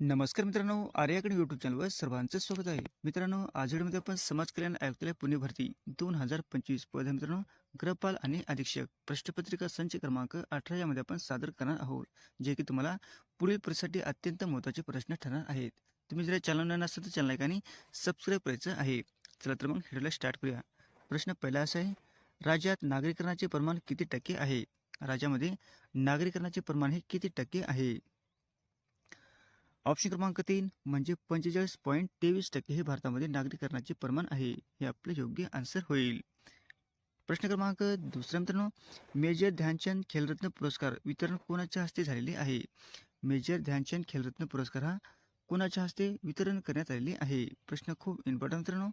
नमस्कार मित्रांनो आर्याकडे यूट्यूब चॅनलवर सर्वांचं स्वागत आहे. मित्रांनो आज व्हिडिओमध्ये आपण समाज कल्याण आयुक्तालय पुणे भरती दोन हजार पंचवीस पद मित्रांनो. गृहपाल आणि अधीक्षक प्रश्नपत्रिका संच क्रमांक अठरा यामध्ये आपण सादर करणार आहोत जे की तुम्हाला पुढील परीक्षेसाठी अत्यंत महत्त्वाचे प्रश्न ठरणार आहेत. तुम्ही जर चॅनल नवीन तर चॅनल आणि सबस्क्राईब करायचं आहे. चला तर मग व्हिडिओला स्टार्ट करूया. प्रश्न पहिला असा आहे राज्यात नागरीकरणाचे प्रमाण किती टक्के आहे? राज्यामध्ये नागरीकरणाचे प्रमाण हे किती टक्के आहे? ऑप्शन क्रमांक तीन म्हणजे पंचेचाळीस पॉईंट तेवीस टक्के हे भारतामध्ये नागरीकरणाचे प्रमाण आहे हे आपलं योग्य आन्सर होईल. प्रश्न क्रमांक दुसरा मित्रांनो मेजर ध्यानचंद खेलरत्न पुरस्कार वितरण कोणाच्या हस्ते झालेले आहे? मेजर ध्यानचंद खेलरत्न पुरस्कार हा कोणाच्या हस्ते वितरण करण्यात आलेले आहे? प्रश्न खूप इम्पॉर्टंट मित्रांनो.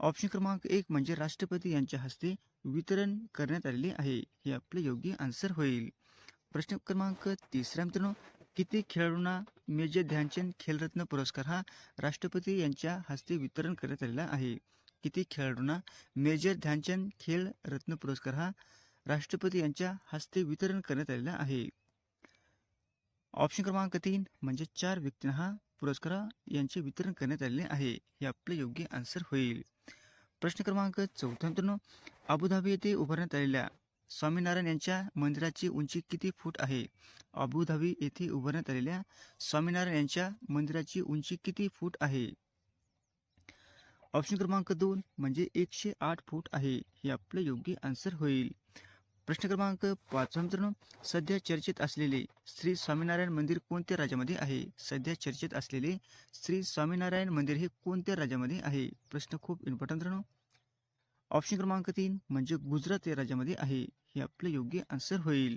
ऑप्शन क्रमांक एक म्हणजे राष्ट्रपती यांच्या हस्ते वितरण करण्यात आलेले आहे हे आपले योग्य आन्सर होईल. प्रश्न क्रमांक तिसरा मित्रांनो किती खेळाडूंना मेजर ध्यानचंद खेलरत्न पुरस्कार हा राष्ट्रपती यांच्या हस्ते वितरण करण्यात आलेला आहे. किती खेळाडूंना मेजर ध्यानचंद खेल रत्न पुरस्कार हा राष्ट्रपती यांच्या हस्ते वितरण करण्यात आलेला आहे. ऑप्शन क्रमांक तीन म्हणजे चार व्यक्तींना हा पुरस्कार यांचे वितरण करण्यात आलेले आहे. हे आपले योग्य आन्सर होईल. प्रश्न क्रमांक चौथा मित्रांनो अबुधाबी येथे उभारण्यात आलेल्या स्वामीनारायण यांच्या मंदिराची उंची किती फूट आहे? अबुधाबी येथे उभारण्यात आलेल्या स्वामीनारायण यांच्या मंदिराची उंची किती फूट आहे? ऑप्शन क्रमांक दोन म्हणजे एकशे आठ फूट आहे. हे आपलं योग्य आन्सर होईल. प्रश्न क्रमांक पाचवा मित्रांनो सध्या चर्चेत असलेले श्री स्वामीनारायण मंदिर कोणत्या राज्यामध्ये आहे? सध्या चर्चेत असलेले श्री स्वामीनारायण मंदिर हे कोणत्या राज्यामध्ये आहे? प्रश्न खूप इम्पॉर्टंट मित्रांनो ऑप्शन क्रमांक तीन म्हणजे गुजरात या राज्यामध्ये आहे. हे आपलं योग्य आन्सर होईल.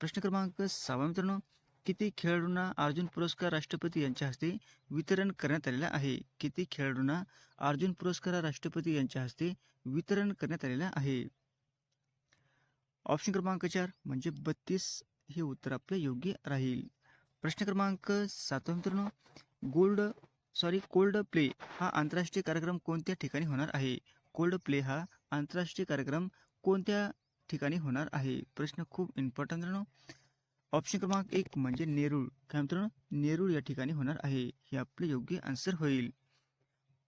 प्रश्न क्रमांक सहावा मित्रांनो किती खेळाडूंना अर्जुन पुरस्कार राष्ट्रपती यांच्या हस्ते वितरण करण्यात आलेला आहे? किती खेळाडूंना अर्जुन पुरस्कार राष्ट्रपती यांच्या हस्ते वितरण करण्यात आलेला आहे? ऑप्शन क्रमांक चार म्हणजे बत्तीस हे उत्तर आपलं योग्य राहील. प्रश्न क्रमांक सातवा मित्रांनो गोल्ड सॉरी कोल्ड प्ले हा आंतरराष्ट्रीय कार्यक्रम कोणत्या ठिकाणी होणार आहे? कोल्ड प्ले हा आंतरराष्ट्रीय कार्यक्रम कोणत्या ठिकाणी होणार आहे? प्रश्न खूप इम्पॉर्टंट मित्रांनो. ऑप्शन क्रमांक एक म्हणजे नेरूळ. काय मित्रांनो? नेरूळ या ठिकाणी होणार आहे. हे आपले योग्य आन्सर होईल.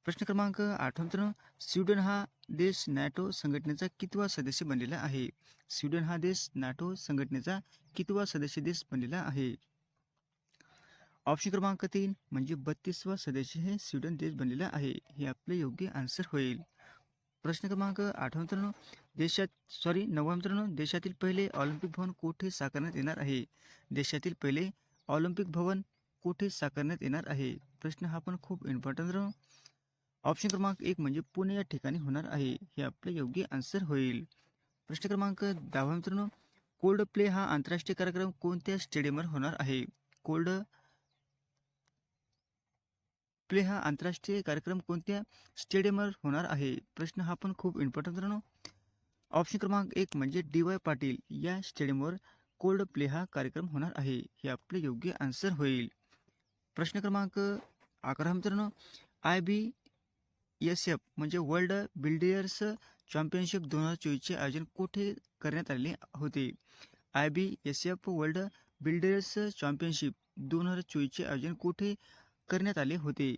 प्रश्न क्रमांक आठवा हो मित्रांनो. स्वीडन हा देश नॅटो संघटनेचा कितवा सदस्य बनलेला आहे? स्वीडन हा देश नाटो संघटनेचा कितवा सदस्य देश बनलेला आहे? ऑप्शन क्रमांक तीन म्हणजे बत्तीसवा सदस्य हे स्वीडन देश बनलेला आहे. हे आपले योग्य आन्सर होईल. प्रश्न क्रमांक आठवा मित्रांनो देशात सॉरी नववा मित्रांनो देशातील पहिले ऑलिम्पिक भवन कोठे साकारण्यात येणार आहे? देशातील पहिले ऑलिम्पिक भवन कोठे साकारण्यात येणार आहे? प्रश्न हा पण खूप इम्पॉर्टंट मित्रांनो ऑप्शन क्रमांक एक म्हणजे पुणे या ठिकाणी होणार आहे. हे आपले योग्य आन्सर होईल. प्रश्न क्रमांक दहावा मित्रांनो कोल्ड प्ले हा आंतरराष्ट्रीय कार्यक्रम कोणत्या स्टेडियमवर होणार आहे? कोल्ड प्ले हा आंतरराष्ट्रीय कार्यक्रम कोणत्या स्टेडियमवर होणार आहे? प्रश्न हा पण खूप इम्पॉर्टंट मित्रांनो. ऑप्शन क्रमांक एक म्हणजे डी वाय पाटील या स्टेडियमवर कोल्ड प्ले हा कार्यक्रम होणार आहे हे आपले योग्य आन्सर होईल. प्रश्न क्रमांक अकरा मित्रांनो. आय बी एस एफ म्हणजे वर्ल्ड बिल्डर्स चॅम्पियनशिप दोन हजार चोवीसचे आयोजन कुठे करण्यात आलेले होते? I B S F world builders championship दोन हजार चोवीसचे आयोजन कुठे करण्यात आले होते.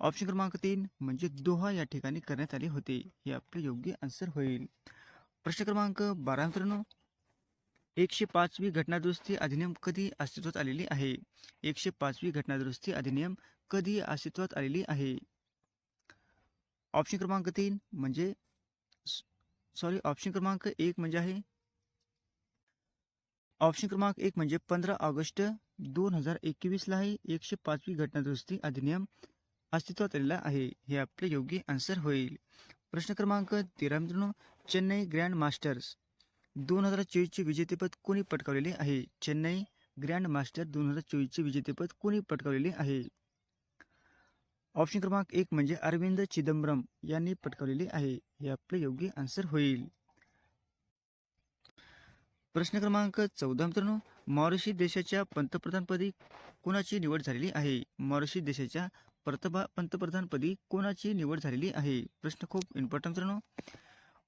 ऑप्शन क्रमांक तीन म्हणजे दोहा या ठिकाणी करण्यात आले होते. हे आपले योग्य आन्सर होईल. प्रश्न क्रमांक बारा मित्रांनो एकशे पाचवी घटनादुरुस्ती अधिनियम कधी अस्तित्वात आलेली आहे? एकशे पाचवी घटनादुरुस्ती अधिनियम कधी अस्तित्वात आलेली आहे? ऑप्शन क्रमांक तीन म्हणजे सॉरी ऑप्शन क्रमांक एक म्हणजे आहे ऑप्शन क्रमांक एक म्हणजे पंधरा ऑगस्ट दोन हजार एकवीसला आहे एकशे पाचवी घटनादुरुस्ती अधिनियम अस्तित्वात आलेला आहे. हे आपले योग्य आन्सर होईल. प्रश्न क्रमांक तेरा मित्रांनो चेन्नई ग्रँड मास्टर्स दोन हजार चोवीसचे विजेतेपद कोणी पटकावलेले आहे? चेन्नई ग्रँड मास्टर दोन हजार चोवीसचे विजेतेपद कोणी पटकावलेले आहे? ऑप्शन क्रमांक एक म्हणजे अरविंद चिदंबरम यांनी पटकावलेले आहे. हे आपले योग्य आन्सर होईल. प्रश्न क्रमांक चौदा मित्रांनो मॉरिशस देशाच्या पंतप्रधानपदी कोणाची निवड झालेली आहे? मॉरिशस देशाच्या प्रतभा पंतप्रधानपदी कोणाची निवड झालेली आहे? प्रश्न खूप इम्पॉर्टंट मित्रांनो.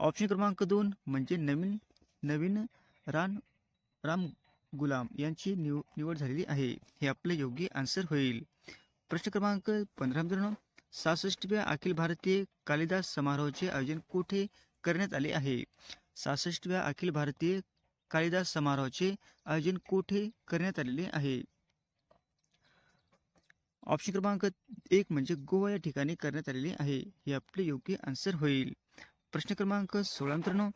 ऑप्शन क्रमांक दोन म्हणजे नवीन नवीन रान राम गुलाम यांची निव निवड झालेली आहे. हे आपले योग्य आन्सर होईल. प्रश्न क्रमांक पंधरा मित्रांनो सहासष्टव्या अखिल भारतीय कालिदास समारोहाचे आयोजन कुठे करण्यात आले आहे? सहासष्टव्या अखिल भारतीय कालिदास समारोहाचे आयोजन कोठे करण्यात आलेले आहे? ऑप्शन क्रमांक एक म्हणजे गोवा या ठिकाणी करण्यात आलेले आहे. हे आपले योग्य आन्सर होईल. प्रश्न क्रमांक सोळा मित्रांनो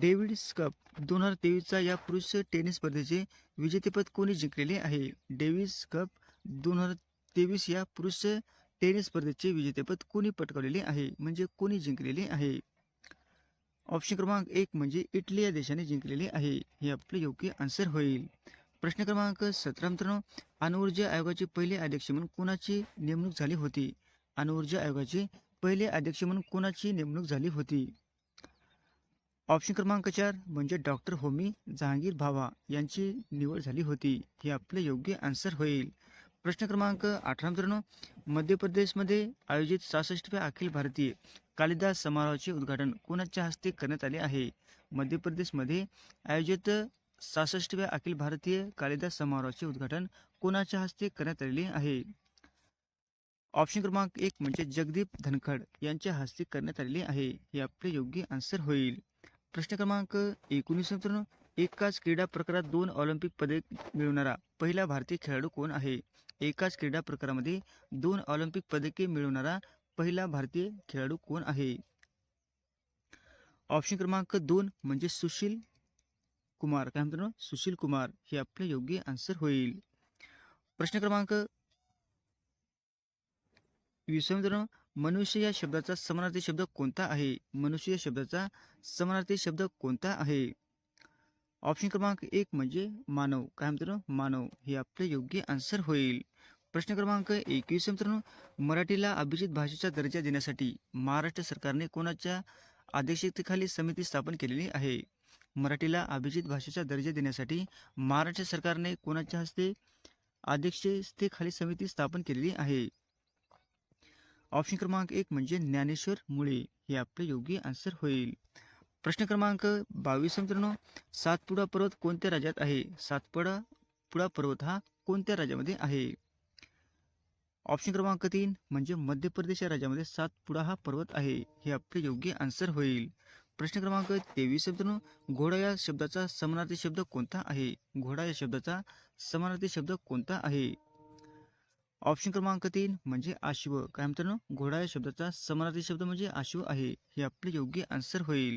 डेव्हिड कप दोन हजार तेवीसचा या पुरुष टेनिस स्पर्धेचे विजेतेपद कोणी जिंकलेले आहे? डेव्हिस कप दोन हजार तेवीस या पुरुष टेनिस स्पर्धेचे विजेतेपद कोणी पटकावलेले आहे? म्हणजे कोणी जिंकलेले आहे? ऑप्शन क्रमांक एक म्हणजे इटली या देशाने जिंकलेले आहे. हे आपले योग्य आन्सर होईल. प्रश्न क्रमांक सतरा मित्रांनो अणुऊर्जा आयोगाचे पहिले अध्यक्ष म्हणून कोणाची नेमणूक झाली होती? अणुऊर्जा आयोगाचे पहिले अध्यक्ष म्हणून कोणाची नेमणूक झाली होती? ऑप्शन क्रमांक चार म्हणजे डॉक्टर होमी जहांगीर भावा यांची निवड झाली होती. हे आपले योग्य आन्सर होईल. प्रश्न क्रमांक अठरा मित्रांनो मध्य प्रदेशमध्ये आयोजित सहासष्टव्या अखिल भारतीय कालिदास समारोहाचे उद्घाटन कोणाच्या हस्ते करण्यात आले आहे? मध्य प्रदेशमध्ये आयोजित सहासष्टव्या अखिल भारतीय कालिदास समारोहाचे उद्घाटन कोणाच्या हस्ते करण्यात आलेले आहे? ऑप्शन क्रमांक एक म्हणजे जगदीप धनखड यांच्या हस्ते करण्यात आलेले आहे. हे आपले योग्य आन्सर होईल. प्रश्न क्रमांक एकोणीस एकाच क्रीडा प्रकारात दोन ऑलिम्पिक पदक मिळवणारा पहिला भारतीय खेळाडू कोण आहे? एकाच क्रीडा प्रकारामध्ये दोन ऑलिम्पिक पदके मिळवणारा पहिला भारतीय खेळाडू कोण आहे? ऑप्शन क्रमांक दोन म्हणजे सुशील कुमार. काय म्हणतो? सुशील कुमार. हे आपले योग्य आन्सर होईल. प्रश्न क्रमांक वीस मनुष्य या शब्दाचा समानार्थी शब्द कोणता आहे? मनुष्य या शब्दाचा समानार्थी शब्द कोणता आहे? ऑप्शन क्रमांक एक म्हणजे मानव. काय म्हणतो? मानव. हे आपले योग्य आन्सर होईल. प्रश्न क्रमांक एकवीस मित्रांनो मराठीला अभिजित भाषेचा दर्जा देण्यासाठी महाराष्ट्र सरकारने कोणाच्या अध्यक्षतेखाली समिती स्थापन केलेली आहे? मराठीला अभिजित भाषेचा दर्जा देण्यासाठी महाराष्ट्र सरकारने कोणाच्या हस्ते अध्यक्षतेखाली समिती स्थापन केलेली आहे? ऑप्शन क्रमांक एक म्हणजे ज्ञानेश्वर मुळे. हे आपले योग्य आन्सर होईल. प्रश्न क्रमांक बावीस मित्रांनो सातपुडा पर्वत कोणत्या राज्यात आहे? सातपुडा पुडा पर्वत हा कोणत्या राज्यामध्ये आहे? ऑप्शन क्रमांक तीन म्हणजे मध्य प्रदेश या राज्यामध्ये सातपुडा हा पर्वत आहे. हे आपले योग्य आन्सर होईल. प्रश्न क्रमांक तेवीस मित्रांनो. घोडा या शब्दाचा समानार्थी शब्द कोणता आहे? घोडा या शब्दाचा समानार्थी शब्द कोणता आहे? ऑप्शन क्रमांक तीन म्हणजे आश्व काय मित्रांनो? घोडा या शब्दाचा समानार्थी शब्द म्हणजे आश्व आहे. हे आपले योग्य आन्सर होईल.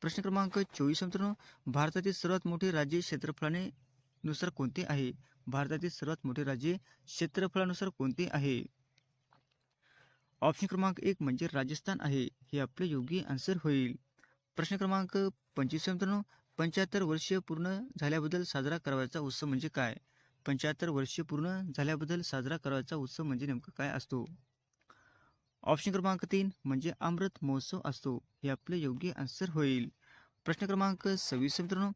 प्रश्न क्रमांक चोवीस मित्रांनो. भारतातील सर्वात मोठे राज्य क्षेत्रफळाने नुसार कोणते आहे? भारतातील सर्वात मोठे राज्य क्षेत्रफळानुसार कोणते आहे? ऑप्शन क्रमांक एक म्हणजे राजस्थान आहे. हे आपले योग्य आन्सर होईल. प्रश्न क्रमांक पंचवीस मित्रांनो. पंच्याहत्तर वर्षीय पूर्ण झाल्याबद्दल साजरा करायचा उत्सव म्हणजे काय? पंच्याहत्तर वर्षीय पूर्ण झाल्याबद्दल साजरा करायचा उत्सव म्हणजे नेमकं काय असतो? ऑप्शन क्रमांक तीन म्हणजे अमृत महोत्सव असतो. हे आपले योग्य आन्सर होईल. प्रश्न क्रमांक सव्वीस मित्रांनो.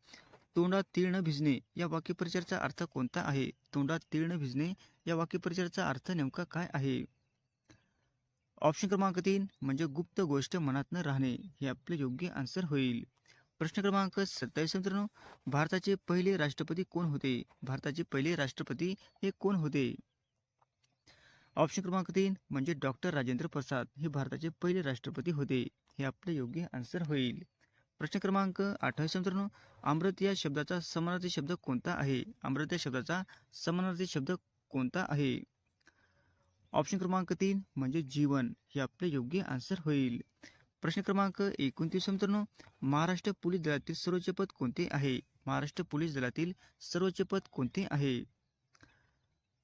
तोंडात तीळ न भिजणे या वाक्यप्रचाराचा अर्थ कोणता आहे? तोंडात तीळ न भिजणे या वाक्यप्रचाराचा अर्थ नेमका काय आहे? ऑप्शन क्रमांक तीन म्हणजे गुप्त गोष्ट मनात न राहणे. हे आपले योग्य आन्सर होईल. प्रश्न क्रमांक सत्तावीस मित्रांनो भारताचे पहिले राष्ट्रपती कोण होते? भारताचे पहिले राष्ट्रपती हे कोण होते? ऑप्शन क्रमांक तीन म्हणजे डॉक्टर राजेंद्र प्रसाद हे भारताचे पहिले राष्ट्रपती होते. हे आपले योग्य आन्सर होईल. प्रश्न क्रमांक अठ्ठावीस मित्रांनो अमृत या शब्दाचा समानार्थी शब्द कोणता आहे? अमृत या शब्दाचा समानार्थी शब्द कोणता आहे? ऑप्शन क्रमांक तीन म्हणजे जीवन हे आपले योग्य आन्सर होईल. प्रश्न क्रमांक एकोणतीस मित्रांनो महाराष्ट्र पोलीस दलातील सर्वोच्च पद कोणते आहे? महाराष्ट्र पोलीस दलातील सर्वोच्च पद कोणते आहे?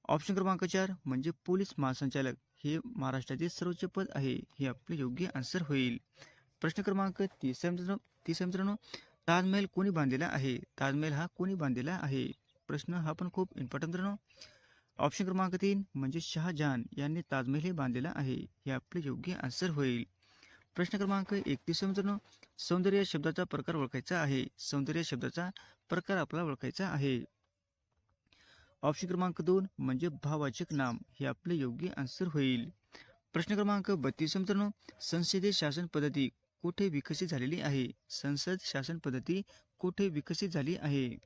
ऑप्शन क्रमांक चार म्हणजे पोलीस महासंचालक हे महाराष्ट्राचे सर्वोच्च पद आहे हे आपले योग्य आन्सर होईल. प्रश्न क्रमांक तीस मित्रांनो तीस मित्रांनो. ताजमहल कोणी बांधलेला आहे? ताजमहल हा कोणी बांधलेला आहे? प्रश्न हा पण खूप इम्पॉर्टंट मित्रांनो. ऑप्शन क्रमांक तीन म्हणजे शहाजहान यांनी ताजमहल हे बांधलेला आहे. हे आपले योग्य आन्सर होईल. प्रश्न क्रमांक एकतीस मित्रांनो. सौंदर्य शब्दाचा प्रकार ओळखायचा आहे. सौंदर्य शब्दाचा प्रकार आपला ओळखायचा आहे. ऑप्शन क्रमांक दोन म्हणजे भाववाचक नाम. हे आपले योग्य आन्सर होईल. प्रश्न क्रमांक बत्तीस मित्रांनो. संसदीय शासन पद्धती कुठे विकसित झालेली आहे? संसद शासन पद्धती कुठे विकसित झाली आहे?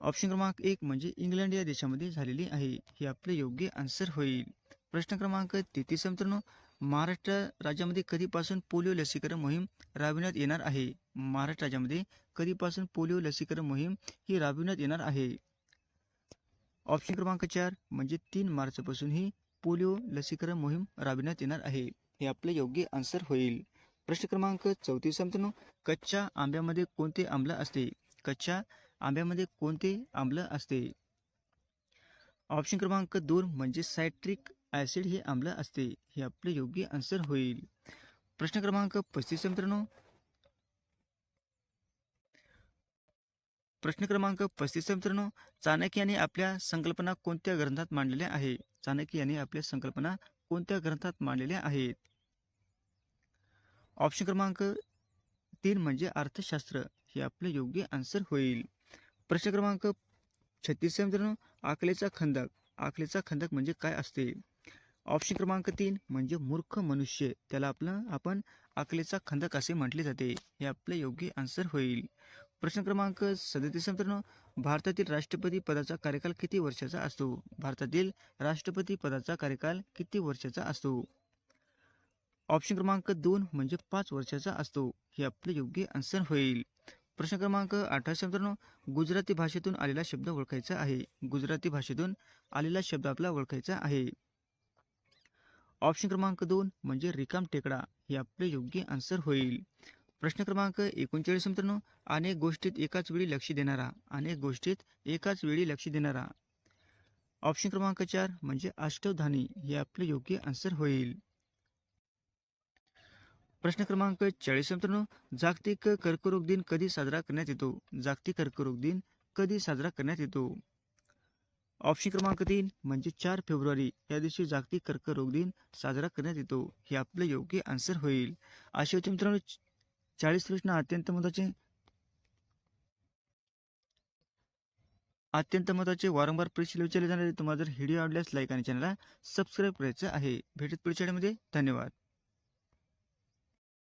ऑप्शन क्रमांक एक म्हणजे इंग्लंड या देशामध्ये झालेली आहे. हे आपले योग्य आन्सर होईल. प्रश्न क्रमांक तेहतीस मित्रांनो महाराष्ट्र राज्यामध्ये कधीपासून पोलिओ लसीकरण मोहीम राबविण्यात येणार आहे? महाराष्ट्र राज्यामध्ये कधीपासून पोलिओ लसीकरण मोहीम ही राबविण्यात येणार आहे? ऑप्शन क्रमांक चार म्हणजे तीन मार्चपासून ही पोलिओ लसीकरण मोहीम राबविण्यात येणार आहे. हे आपले योग्य आन्सर होईल. प्रश्न क्रमांक चौतीस मित्रांनो. कच्च्या आंब्यामध्ये कोणते आम्ल असते? कच्च्या आंब्यामध्ये कोणते आम्ल असते? ऑप्शन क्रमांक दोन म्हणजे सायट्रिक ॲसिड हे आम्ल असते. हे आपले योग्य आन्सर होईल. प्रश्न क्रमांक पस्तीस मित्रांनो. प्रश्न क्रमांक पस्तीस मित्रांनो. चाणक्य यांनी आपल्या संकल्पना कोणत्या ग्रंथात मांडलेल्या आहे चाणक्य यांनी आपल्या संकल्पना कोणत्या ग्रंथात मांडलेल्या आहेत? ऑप्शन क्रमांक तीन म्हणजे अर्थशास्त्र. हे आपलं योग्य आन्सर होईल. प्रश्न क्रमांक छत्तीस मित्रांनो. आकलेचा खंदक. आकलेचा खंदक म्हणजे काय असते? ऑप्शन क्रमांक तीन म्हणजे मूर्ख मनुष्य. त्याला आपलं आपण आकलेचा खंदक असे म्हटले जाते. हे आपलं योग्य आन्सर होईल. प्रश्न क्रमांक सदतीस मित्रांनो. भारतातील राष्ट्रपती पदाचा कार्यकाल किती वर्षाचा असतो? भारतातील राष्ट्रपती पदाचा कार्यकाल किती वर्षाचा असतो? ऑप्शन क्रमांक दोन म्हणजे पाच वर्षाचा असतो. हे आपले योग्य आन्सर होईल. प्रश्न क्रमांक अठराशे मित्रांनो गुजराती भाषेतून आलेला शब्द ओळखायचा आहे. गुजराती भाषेतून आलेला शब्द आपला ओळखायचा आहे. ऑप्शन क्रमांक दोन म्हणजे रिकाम टेकडा. हे आपले योग्य आन्सर होईल. प्रश्न क्रमांक एकोणचाळीस मित्रांनो अनेक गोष्टीत एकाच वेळी लक्ष देणारा. अनेक गोष्टीत एकाच वेळी लक्ष देणारा. ऑप्शन क्रमांक चार म्हणजे अष्टवधानी हे आपले योग्य आन्सर होईल. प्रश्न क्रमांक चाळीस मित्रांनो जागतिक कर्करोग दिन कधी साजरा करण्यात येतो? जागतिक कर्करोग दिन कधी साजरा करण्यात येतो? ऑप्शन क्रमांक तीन म्हणजे चार फेब्रुवारी या दिवशी जागतिक कर्करोग दिन साजरा करण्यात येतो. हे आपले योग्य आन्सर होईल. असे होते मित्रांनो चाळीस प्रश्न अत्यंत महत्त्वाचे अत्यंत महत्त्वाचे वारंवार परीक्षेला विचारले जाणारे तुम्हाला जर व्हिडिओ आवडल्यास लाईक आणि चॅनलला सबस्क्राईब करायचं आहे. भेटत पुढच्या धन्यवाद.